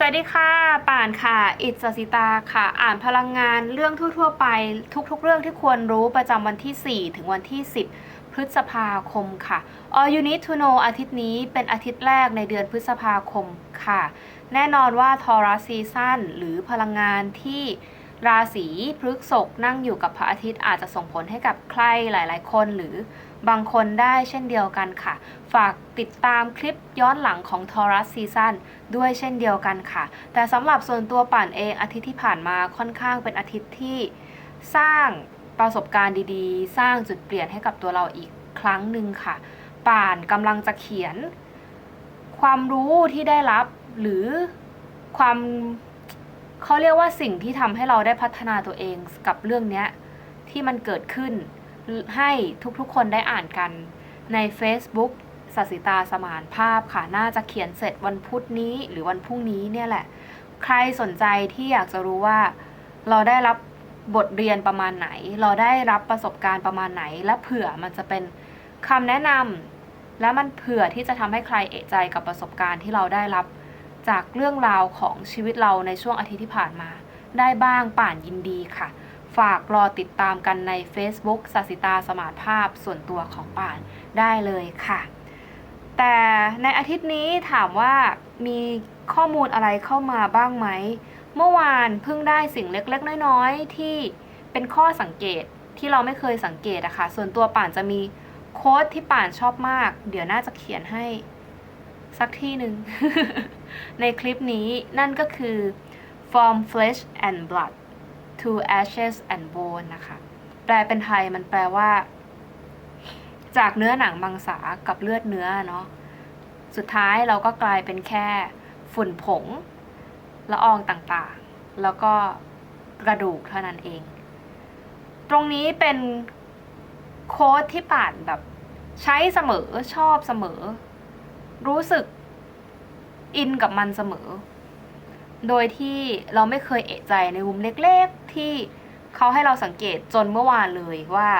สวัสดีค่ะป่านค่ะ อิจสิตาค่ะ อ่านพลังงานเรื่องทั่ว ๆ ไป ทุก ๆ เรื่องที่ควรรู้ประจำวันที่ 4 ถึงวันที่ 10 พฤษภาคมค่ะ All You Need to Know อาทิตย์นี้เป็นอาทิตย์แรกในเดือนพฤษภาคมค่ะ แน่นอนว่าทอรัสซีซั่นหรือพลังงานที่ราศีพฤกษภนั่งอยู่กับพระอาทิตย์อาจจะส่งผลให้กับใครหลาย ๆ คนหรือ บางคนได้เช่นเดียวกันค่ะ ฝากติดตามคลิปย้อนหลังของทอรัสซีซั่นด้วยเช่นเดียวกันค่ะ แต่สำหรับส่วนตัวป่านเองอาทิตย์ที่ผ่านมาค่อนข้างเป็นอาทิตย์ที่สร้างประสบการณ์ดีๆ สร้างจุดเปลี่ยนให้กับตัวเราอีกครั้งหนึ่งค่ะ ป่านกำลังจะเขียน ความรู้ที่ได้รับหรือความเขาเรียกว่าสิ่งที่ทำให้เราได้พัฒนาตัวเองกับเรื่องเนี้ยที่มันเกิดขึ้น ให้ทุกๆคนได้อ่านกันใน Facebook สัสิตาสมานภาพค่ะ น่าจะเขียนเสร็จวันพุธนี้หรือวันพรุ่งนี้เนี่ยแหละ ใครสนใจที่อยากจะรู้ว่า เราได้รับบทเรียนประมาณไหน เราได้รับประสบการณ์ประมาณไหน และเผื่อมันจะเป็นคำแนะนำและมันเผื่อที่จะทำให้ใครเอะใจกับประสบการณ์ที่เราได้รับจากเรื่องราวของชีวิตเราในช่วงอาทิตย์ที่ผ่านมา ได้บ้างป่านยินดีค่ะ ฝากรอติดตามกันใน Facebook สัสิตาสมาร์ทภาพส่วนตัวของป่านได้เลยค่ะ แต่ในอาทิตย์นี้ถามว่ามีข้อมูลอะไรเข้ามาบ้างไหม เมื่อวานเพิ่งได้สิ่งเล็กๆ น้อยๆ ที่เป็นข้อสังเกตที่เราไม่เคยสังเกตอะค่ะ ส่วนตัวป่านจะมีโค้ดที่ป่านชอบมาก เดี๋ยวน่าจะเขียนให้สักที่หนึ่งในคลิปนี้นั่นก็คือ from flesh and blood to ashes and bone นะคะ แปลเป็นไทยมันแปลว่า จากเนื้อหนังมังสากับเลือดเนื้อเนาะ สุดท้ายเราก็กลายเป็นแค่ฝุ่นผง ละอองต่างๆ แล้วก็กระดูกเท่านั้นเอง ตรงนี้เป็นโค้ดที่ป่านแบบใช้เสมอชอบเสมอ รู้สึกอินกับมันเสมอ โดยที่เราไม่เคยเอะใจในมุมเล็กๆ ที่เขาให้เราสังเกตจนเมื่อวานเลยว่า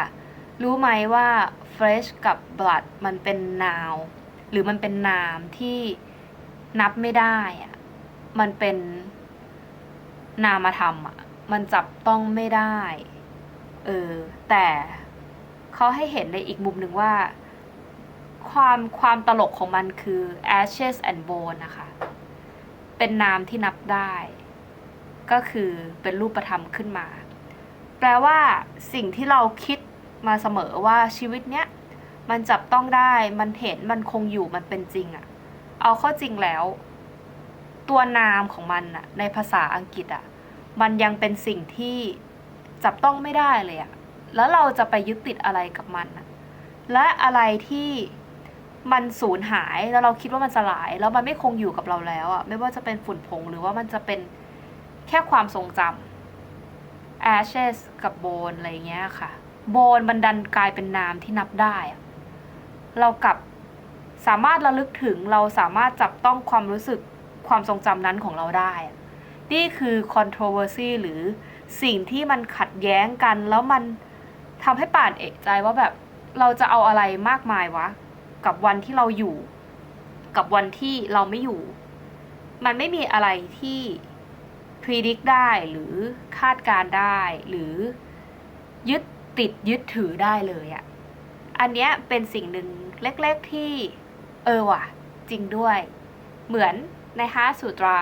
รู้ไหมว่า fresh กับ blood มันเป็นนาว หรือมันเป็นนามที่นับไม่ได้อะมันเป็นนามธรรมอะ มันจับต้องไม่ได้ เออ แต่เขาให้เห็นในอีกมุมหนึ่งว่า ความความตลกของมันคือ ashes and bone นะคะ เป็นนามที่นับได้ ก็คือเป็นรูปธรรมขึ้นมา แปลว่าสิ่งที่เราคิดมาเสมอว่าชีวิตเนี้ยมันจับต้องได้มันเห็นมันคงอยู่มันเป็นจริงอะเอาเข้าจริงแล้ว ตัวนามของมันอะในภาษาอังกฤษอะมันยังเป็นสิ่งที่จับต้องไม่ได้เลยอะแล้วเราจะไปยึดติดอะไรกับมันอะและอะไรที่ มันสูญหายแล้วเราคิดว่ามันสลาย แล้วมันไม่คงอยู่กับเราแล้วอะไม่ว่าจะเป็นฝุ่นผงหรือว่ามันจะเป็นแค่ความทรงจำ ashes กับ bone อะไรอย่างเงี้ยค่ะ bone มันดันกลายเป็นนามที่นับได้ เรากับสามารถระลึกถึงเราสามารถจับต้องความรู้สึกความทรงจำนั้นของเราได้ นี่คือ controversy หรือสิ่งที่มันขัดแย้งกัน แล้วมันทำให้ป่านเอกใจว่าแบบเราจะเอาอะไรมากมายวะ กับวันที่เราอยู่ กับวันที่เราไม่อยู่ มันไม่มีอะไรที่ predict ได้หรือคาดการได้ หรือยึดติดยึดถือได้เลยอะอันเนี้ยเป็นสิ่งหนึ่งเล็กๆที่ เออว่ะ จริงด้วย เหมือนในฮาสูตรา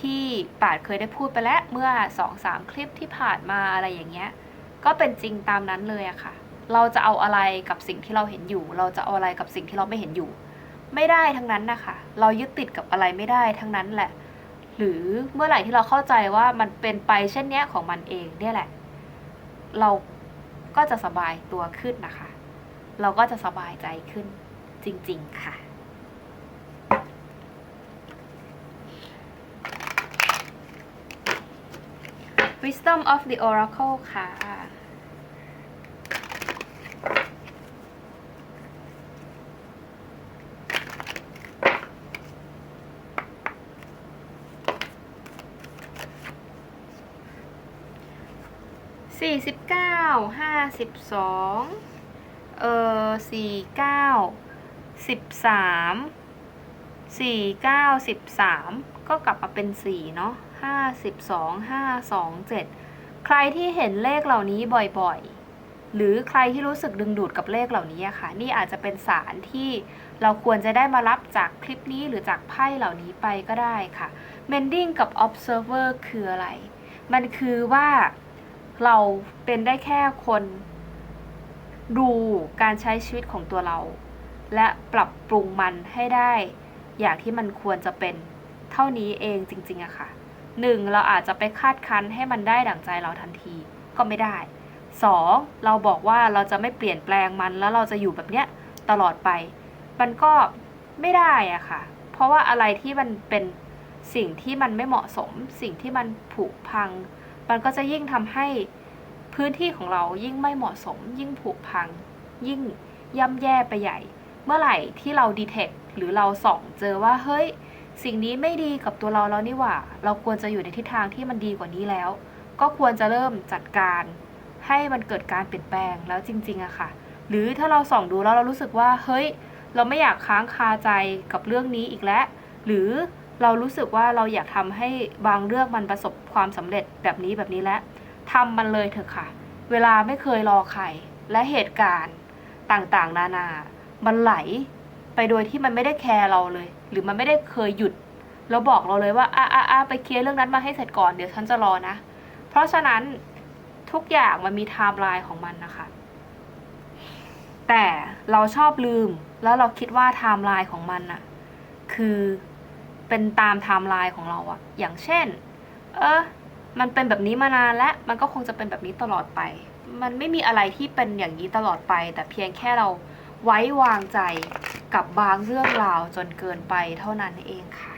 ที่ป่าดเคยได้พูดไปแล้วเมื่อสองสามคลิปที่ผ่านมาอะไรอย่างเงี้ย ก็เป็นจริงตามนั้นเลยอะค่ะ เราจะเอาอะไรกับสิ่งที่เราเห็นอยู่ เราจะเอาอะไรกับสิ่งที่เราไม่เห็นอยู่ ไม่ได้ทั้งนั้นนะคะ เรายึดติดกับอะไรไม่ได้ทั้งนั้นแหละ หรือเมื่อไหร่ที่เราเข้าใจว่ามันเป็นไปเช่นเนี้ยของมันเองเนี่ยแหละ เราก็จะสบายตัวขึ้นนะคะ เราก็จะสบายใจขึ้นจริง ๆ ค่ะ Wisdom of the Oracle ค่ะ สี่สิบเก้าห้าสิบสองเออสี่เก้าสิบสามสี่เก้าสิบสามก็กลับมาเป็นสี่เนาะห้าสิบสองห้าสองเจ็ดใครที่เห็นเลขเหล่านี้บ่อยๆ หรือใครที่รู้สึกดึงดูดกับเลขเหล่านี้อะค่ะ นี่อาจจะเป็นสารที่เราควรจะได้มารับจากคลิปนี้หรือจากไพ่เหล่านี้ไปก็ได้ค่ะ mending กับ observer คืออะไร มันคือว่า เราเป็นได้แค่คน ดูการใช้ชีวิตของตัวเรา และปรับปรุงมันให้ได้อย่างที่มันควรจะเป็นเท่านี้เองจริงๆอะค่ะหนึ่งเราอาจจะไปคาดคั้นให้มันได้ดั่งใจเราทันทีก็ไม่ได้สองเราบอกว่าเราจะไม่เปลี่ยนแปลงมันแล้วเราจะอยู่แบบเนี้ยตลอดไป มันก็ไม่ได้อะค่ะ เพราะว่าอะไรที่มันเป็นสิ่งที่มันไม่เหมาะสม สิ่งที่มันผุพัง มันก็จะยิ่งทำให้พื้นที่ของเรายิ่งไม่เหมาะสม ยิ่งผุพัง ยิ่งย่ำแย่ไปใหญ่ เมื่อไหร่ที่เราดีเทคหรือเราส่องเจอว่าเฮ้ย สิ่งนี้ไม่ดีกับตัวเราแล้วนี่หว่า เราควรจะอยู่ในทิศทางที่มันดีกว่านี้แล้ว ก็ควรจะเริ่มจัดการให้มันเกิดการเปลี่ยนแปลงแล้วจริงๆอะค่ะ หรือถ้าเราส่องดูแล้วเรารู้สึกว่าเฮ้ย เราไม่อยากค้างคาใจกับเรื่องนี้อีกแล้ว หรือ เรารู้สึกว่าเราอยากทำให้บางเรื่องมันประสบความสำเร็จแบบนี้แบบนี้แล้วทำมันเลยเถอะค่ะ เวลาไม่เคยรอใครและเหตุการณ์ต่างๆ นานา มันไหลไปโดยที่มันไม่ได้แคร์เราเลย หรือมันไม่ได้เคยหยุด แล้วบอกเราเลยว่าอะอะอะไปเคลียร์เรื่องนั้นมาให้เสร็จก่อนเดี๋ยวฉันจะรอนะ เพราะฉะนั้นทุกอย่างมันมีไทม์ไลน์ของมันนะคะ แต่เราชอบลืมแล้วเราคิดว่าไทม์ไลน์ของมันอะคือ เป็นตามไทม์ไลน์ของเราอะอย่างเช่น เออ มันเป็นแบบนี้มานานและมันก็คงจะเป็นแบบนี้ตลอดไป มันไม่มีอะไรที่เป็นอย่างนี้ตลอดไป แต่เพียงแค่เราไว้วางใจกับบางเรื่องราวจนเกินไปเท่านั้นเองค่ะ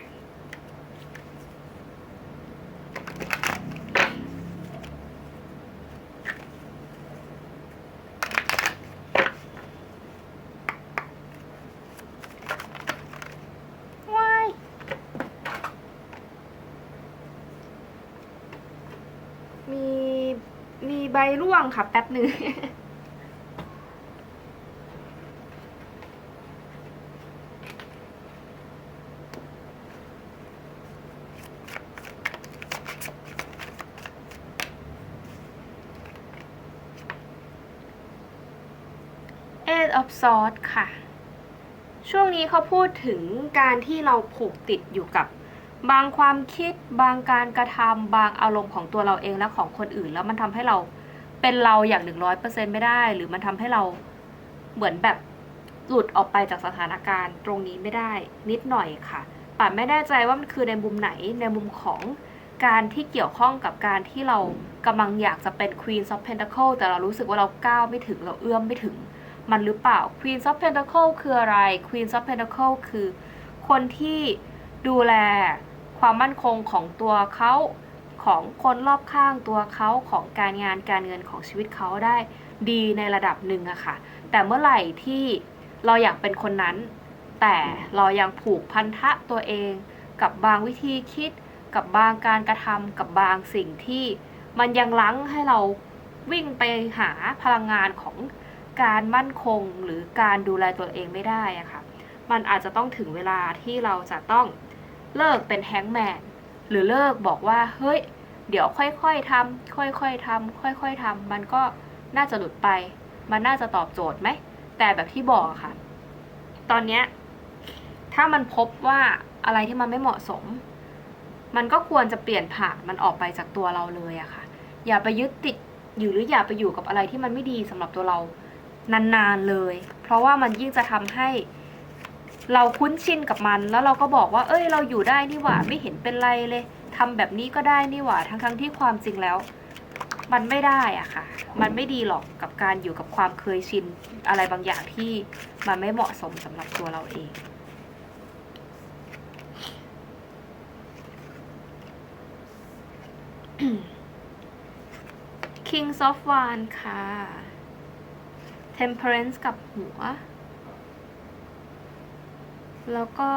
ว้าย มี มีใบร่วงค่ะแป๊บหนึ่ง Eight of Swords ค่ะ ช่วงนี้เขาพูดถึงการที่เราผูกติดอยู่กับบางความคิดบางการกระทำบางอารมณ์ของตัวเราเองและของคนอื่น แล้วมันทำให้เรา เป็นเราอย่างหนึ่งร้อยเปอร์เซ็นไม่ได้ หรือมันทำให้เราเหมือนแบบหลุดออกไปจากสถานการณ์ ตรงนี้ไม่ได้นิดหน่อยค่ะป่านไม่แน่ใจว่ามันคือในมุมไหนในมุมของการที่เกี่ยวข้องกับการที่เรากำลังอยากจะเป็น Queen of Pentacle แต่เรารู้สึกว่าเราก้าวไม่ถึงเราเอื้อมไม่ถึง มันหรือเปล่า Queen of Pentacle คืออะไร Queen of Pentacle คือ คนที่ดูแลความมั่นคงของตัวเขา ของคนรอบข้างตัวเขาของการงานการเงินของชีวิตเขาได้ดีในระดับหนึ่งอะค่ะ แต่เมื่อไหร่ที่เราอยากเป็นคนนั้น แต่เรายังผูกพันธะตัวเอง กับบางวิธีคิด กับบางการกระทำกับบางสิ่งที่ มันยังลังให้เราวิ่งไปหาพลังงานของการมั่นคงหรือการดูแลตัวเองไม่ได้อะค่ะ มันอาจจะต้องถึงเวลาที่เราจะต้องเลิกเป็นแฮงแมน หรือเลิกบอกว่าเฮ้ย เดี๋ยวค่อยๆทำค่อยๆทำค่อยๆทำมันก็น่าจะหลุดไป มันน่าจะตอบโจทย์ไหม แต่แบบที่บอกค่ะ ตอนเนี้ยถ้ามันพบว่าอะไรที่มันไม่เหมาะสม มันก็ควรจะเปลี่ยนผ่านมันออกไปจากตัวเราเลยอะค่ะ อย่าไปยึดติดอยู่หรืออย่าไปอยู่กับอะไรที่มันไม่ดีสำหรับตัวเรานานๆเลย เพราะว่ามันยิ่งจะทำให้ เราคุ้นชินกับมันแล้วเราก็บอกว่า เอ้ย เราอยู่ได้นี่หว่าไม่เห็นเป็นไรเลยทำแบบนี้ก็ได้นี่หว่าทั้งๆที่ความจริงแล้ว มันไม่ได้อะค่ะ มันไม่ดีหรอกกับการอยู่กับความเคยชินอะไรบางอย่างที่มันไม่เหมาะสมสำหรับตัวเราเอง Kings of Wands ค่ะ Temperance กับหัว แล้วก็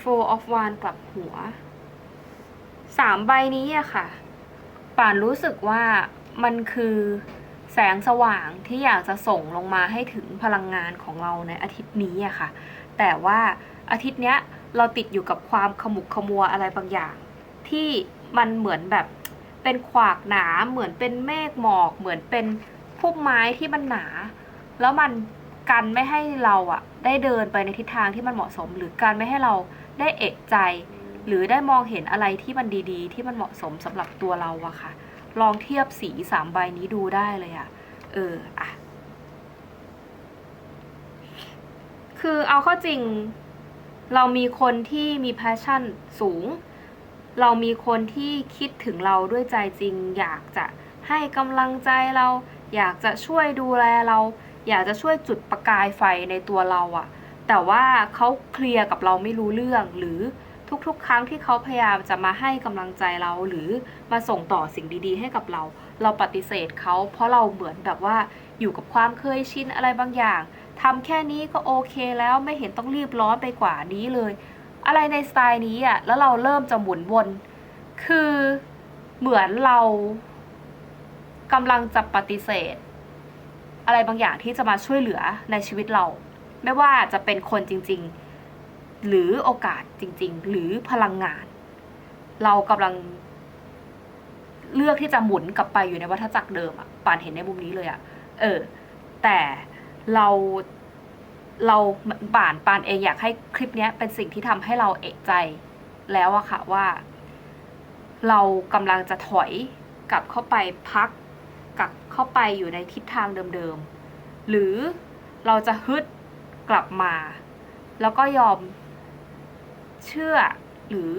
Four of Wands กับหัวสามใบนี้อะค่ะ ป่านรู้สึกว่ามันคือแสงสว่างที่อยากจะส่งลงมาให้ถึงพลังงานของเราในอาทิตย์นี้อะค่ะ แต่ว่าอาทิตย์เนี้ยเราติดอยู่กับความขมุกขมัวอะไรบางอย่าง ที่มันเหมือนแบบเป็นขวากหนาเหมือนเป็นเมฆหมอก เหมือนเป็นพุ่มไม้ที่มันหนา แล้วมัน กันไม่ให้เราอะได้เดินไปในทิศทางที่มันเหมาะสม หรือการไม่ให้เราได้เอกใจ หรือได้มองเห็นอะไรที่มันดีๆ ที่มันเหมาะสมสำหรับตัวเราอะค่ะ ลองเทียบสีสามใบนี้ดูได้เลยอะเอออะคือเอาข้าจริง เรามีคนที่มี passion สูง เรามีคนที่คิดถึงเราด้วยใจจริง อยากจะให้กำลังใจเรา อยากจะช่วยดูแลเรา อยากจะช่วยจุดประกายไฟในตัวเราอะแต่ว่าเขาเคลียร์กับเราไม่รู้เรื่องหรือทุกๆ ครั้งที่เขาพยายามจะมาให้กำลังใจเราหรือมาส่งต่อสิ่งดีๆ ให้กับเรา เราปฏิเสธเขาเพราะเราเหมือนแบบว่าอยู่กับความเคยชินอะไรบางอย่างทำแค่นี้ก็โอเคแล้วไม่เห็นต้องรีบร้อนไปกว่านี้เลย อะไรในสไตล์นี้อะแล้วเราเริ่มจะหมุนวน คือเหมือนเรากำลังจะปฏิเสธ อะไรบางอย่างที่จะมาช่วยเหลือในชีวิตเรา ไม่ว่าจะเป็นคนจริง ๆ หรือโอกาสจริง ๆ หรือพลังงาน เรากำลังเลือกที่จะหมุนกลับไปอยู่ในวัฏจักรเดิมอะปานเห็นในมุมนี้เลยอะเออ แต่เราเราป่านปานเองอยากให้คลิปนี้เป็นสิ่งที่ทำให้เราเอกใจแล้วอะค่ะว่า เรากำลังจะถอยกลับเข้าไปพัก เข้าไปอยู่ในทิศทางเดิมๆ หรือเราจะฮึดกลับมา แล้วก็ยอมเชื่อหรือ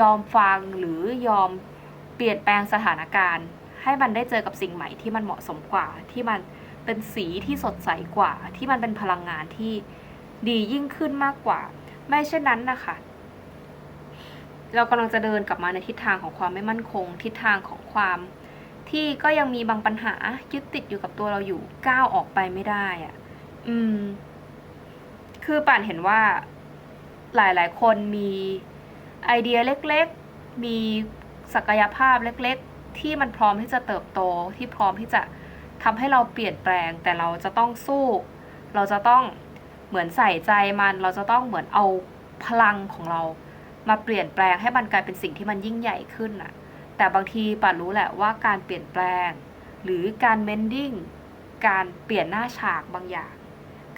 ยอมฟังหรือยอมเปลี่ยนแปลงสถานการณ์ ให้มันได้เจอกับสิ่งใหม่ที่มันเหมาะสมกว่า ที่มันเป็นสีที่สดใสกว่า ที่มันเป็นพลังงานที่ดียิ่งขึ้นมากกว่า ไม่เช่นนั้นนะคะเรากำลังจะเดินกลับมาในทิศทางของความไม่มั่นคง ทิศทางของความ ที่ก็ยังมีบางปัญหายึดติดอยู่กับตัวเราอยู่ก้าวออกไปไม่ได้อะ่ะ อืม คือป่านเห็นว่าหลายๆ คนมีไอเดียเล็กๆ มีศักยภาพเล็กๆ ที่มันพร้อมที่จะเติบโตที่พร้อมที่จะทำให้เราเปลี่ยนแปลง แต่เราจะต้องสู้ เราจะต้องเหมือนใส่ใจมัน เราจะต้องเหมือนเอาพลังของเรา มาเปลี่ยนแปลงให้มันกลายเป็นสิ่งที่มันยิ่งใหญ่ขึ้นน่ะ แต่บางทีป่ารู้แหละว่าการเปลี่ยนแปลง หรือการเมนดิ้งการเปลี่ยนหน้าฉากบางอย่าง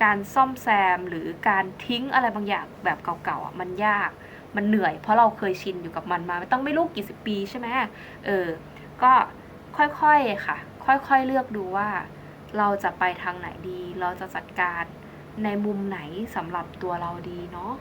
การซ่อมแซมหรือการทิ้งอะไรบางอย่างแบบเก่าๆมันยาก มันเหนื่อย เพราะเราเคยชินอยู่กับมันมาต้องไม่รู้กี่สิบปีใช่ไหมเออ ก็ค่อยๆค่ะ ค่อยๆเลือกดูว่า เราจะไปทางไหนดี เราจะจัดการในมุมไหนสำหรับตัวเราดีเนาะ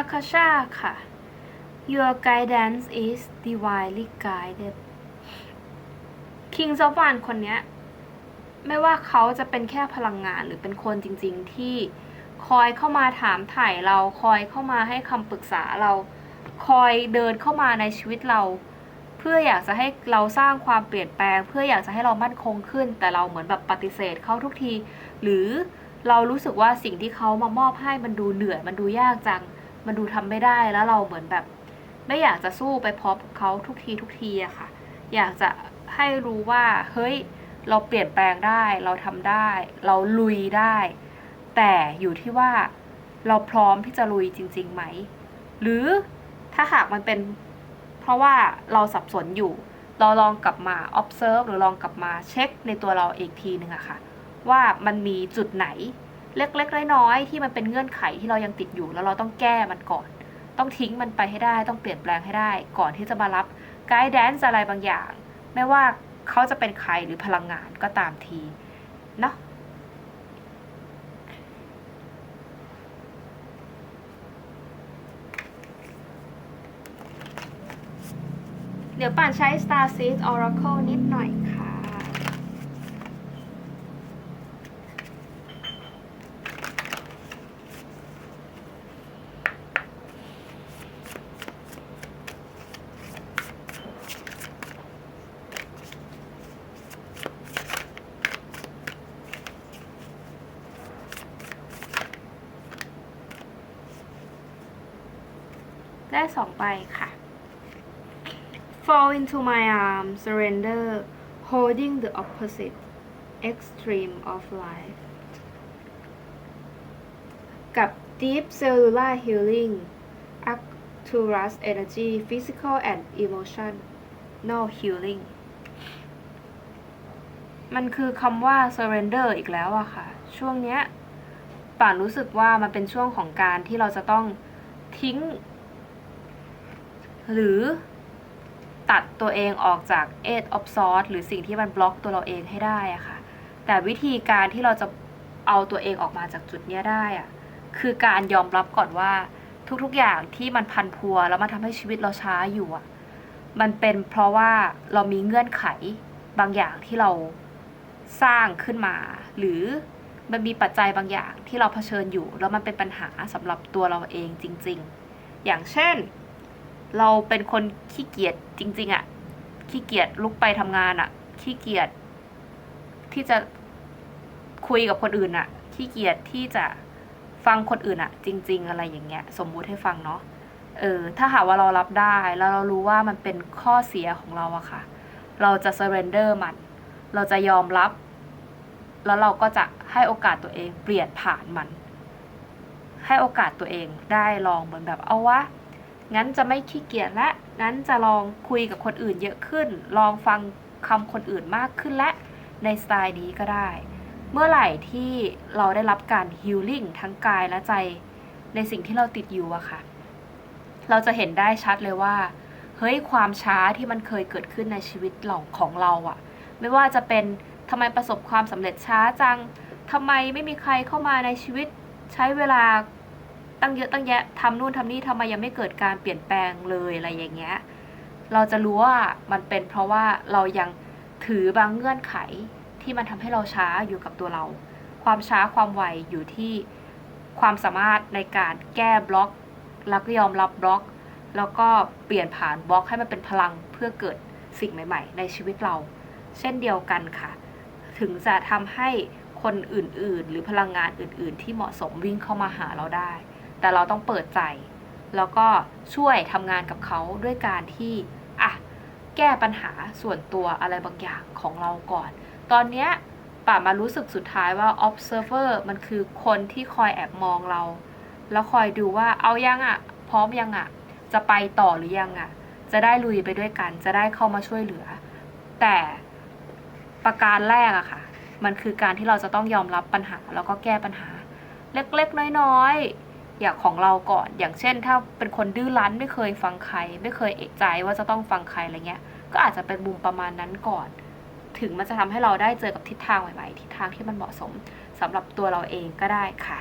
อาคาชาค่ะ Your guidance is divinely guided King of One คนเนี้ย ไม่ว่าเขาจะเป็นแค่พลังงานหรือเป็นคนจริง ๆ ที่คอยเข้ามาถามถ่ายเราคอยเข้ามาให้คำปรึกษาเรา คอยเดินเข้ามาในชีวิตเรา เพื่ออยากจะให้เราสร้างความเปลี่ยนแปลง เพื่ออยากจะให้เรามั่นคงขึ้น แต่เราเหมือนแบบปฏิเสธเขาทุกที หรือเรารู้สึกว่าสิ่งที่เขามามอบให้มันดูเหนื่อยมันดูยากจัง มันดูทำไม่ได้แล้วเราเหมือนแบบ ไม่อยากจะสู้ไปพบเขาทุกทีทุกทีอะค่ะ อยากจะให้รู้ว่า เฮ้ย เราเปลี่ยนแปลงได้ เราทำได้ เราลุยได้ แต่อยู่ที่ว่าเราพร้อมที่จะลุยจริงๆไหม หรือถ้าหากมันเป็น เพราะว่าเราสับสนอยู่ เราลองกลับมา observe หรือลองกลับมาเช็คในตัวเราอีกทีหนึ่งอะค่ะ ว่ามันมีจุดไหน เล็กๆน้อยๆที่มันเป็นเงื่อนไขที่เรายังติดอยู่ แล้วเราต้องแก้มันก่อน ต้องทิ้งมันไปให้ได้ ต้องเปลี่ยนแปลงให้ได้ ก่อนที่จะมารับไกด์แดนซ์อะไรบางอย่าง ไม่ว่าเขาจะเป็นใครหรือพลังงานก็ตามทีเนาะเดี๋ยวป่านใช้ Star Seed Oracle นิดหน่อยค่ะ เได้สองใบค่ะ fall into my arms surrender holding the opposite extreme of life กับ deep cellular healing Arcturus energy physical and emotional healing มันคือคำว่า surrender อีกแล้วอะค่ะ ช่วงเนี้ยป่านรู้สึกว่ามันเป็นช่วงของการที่เราจะต้องทิ้ง หรือตัดตัวเองออกจาก eight of swords หรือสิ่งที่มันบล็อกตัวเราเองให้ได้อะค่ะ แต่วิธีการที่เราจะเอาตัวเองออกมาจากจุดนี้ได้อะคือการยอมรับก่อนว่าทุกๆอย่างที่มันพันพัวแล้วมันทำให้ชีวิตเราช้าอยู่อะมันเป็นเพราะว่าเรามีเงื่อนไขบางอย่างที่เราสร้างขึ้นมา หรือมันมีปัจจัยบางอย่างที่เราเผชิญอยู่ แล้วมันเป็นปัญหาสำหรับตัวเราเองจริง ๆ อย่างเช่น เราเป็นคนขี้เกียจจริง ๆอะขี้เกียจลุกไปทำงานอะขี้เกียจที่จะคุยกับคนอื่นอะขี้เกียจที่จะฟังคนอื่นอะจริง ๆ อะไรอย่างเงี้ย สมมุติให้ฟังเนาะเออถ้าหากว่าเรารับได้แล้วเรารู้ว่ามันเป็นข้อเสียของเราอะค่ะ เราจะ surrender มัน เราจะยอมรับ แล้วเราก็จะให้โอกาสตัวเองเปลี่ยนผ่านมัน ให้โอกาสตัวเองได้ลองเหมือนแบบเอาวะ งั้นจะไม่ขี้เกียจและ งั้นจะลองคุยกับคนอื่นเยอะขึ้น ลองฟังคำคนอื่นมากขึ้นและ ในสไตล์นี้ก็ได้ เมื่อไหร่ที่เราได้รับการฮิลลิ่งทั้งกายและใจ ในสิ่งที่เราติดอยู่อะค่ะ เราจะเห็นได้ชัดเลยว่า เฮ้ยความช้าที่มันเคยเกิดขึ้นในชีวิตเราของเราอะไม่ว่าจะเป็นทำไมประสบความสำเร็จช้าจังทำไมไม่มีใครเข้ามาในชีวิตใช้เวลา ตั้งเยอะตั้งแยะทำนู่นทำนี่ทำไมยังไม่เกิดการเปลี่ยนแปลงเลยอะไรอย่างเงี้ยเราจะรู้ว่ามันเป็นเพราะว่าเรายังถือบางเงื่อนไขที่มันทำให้เราช้าอยู่กับตัวเรา ความช้าความไวอยู่ที่ความสามารถในการแก้บล็อก แล้วก็ยอมรับบล็อก แล้วก็เปลี่ยนผ่านบล็อกให้มันเป็นพลังเพื่อเกิดสิ่งใหม่ ๆ ในชีวิตเรา เช่นเดียวกันค่ะ ถึงจะทำให้คนอื่นๆ หรือพลังงานอื่น ๆ ที่เหมาะสมวิ่งเข้ามาหาเราได้ แต่เราต้องเปิดใจ แล้วก็ช่วยทำงานกับเขาด้วยการที่อะแก้ปัญหาส่วนตัวอะไรบางอย่างของเราก่อน ตอนเนี้ยป่ามารู้สึกสุดท้ายว่า observer มันคือคนที่คอยแอบมองเรา แล้วคอยดูว่าเอายังอะ่ะ พร้อมยังอะ่ะ จะไปต่อหรือยังอะ่ะ จะได้ลุยไปด้วยกัน จะได้เข้ามาช่วยเหลือ แต่ประการแรกอะค่ะ มันคือการที่เราจะต้องยอมรับปัญหา แล้วก็แก้ปัญหา เล็กๆ น้อยๆ อย่างของเราก่อน อย่างเช่น ถ้าเป็นคนดื้อรั้นไม่เคยฟังใคร ไม่เคยเอกใจว่าจะต้องฟังใครอะไรเงี้ย ก็อาจจะเป็นมุมประมาณนั้นก่อน ถึงมันจะทำให้เราได้เจอกับทิศทางใหม่ๆทิศทางที่มันเหมาะสมสำหรับตัวเราเองก็ได้ค่ะ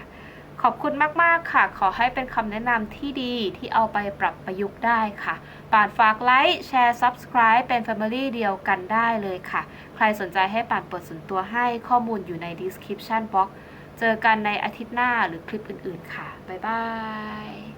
ขอบคุณมากๆค่ะ ขอให้เป็นคำแนะนำที่ดีที่เอาไปปรับประยุกต์ได้ค่ะป่านฝากไลค์แชร์ Subscribe เป็น Family เดียวกันได้เลยค่ะ ใครสนใจให้ป่านเปิดส่วนตัวให้ข้อมูลอยู่ใน Description Box เจอกันในอาทิตย์หน้าหรือคลิปอื่นๆค่ะ บ๊ายบาย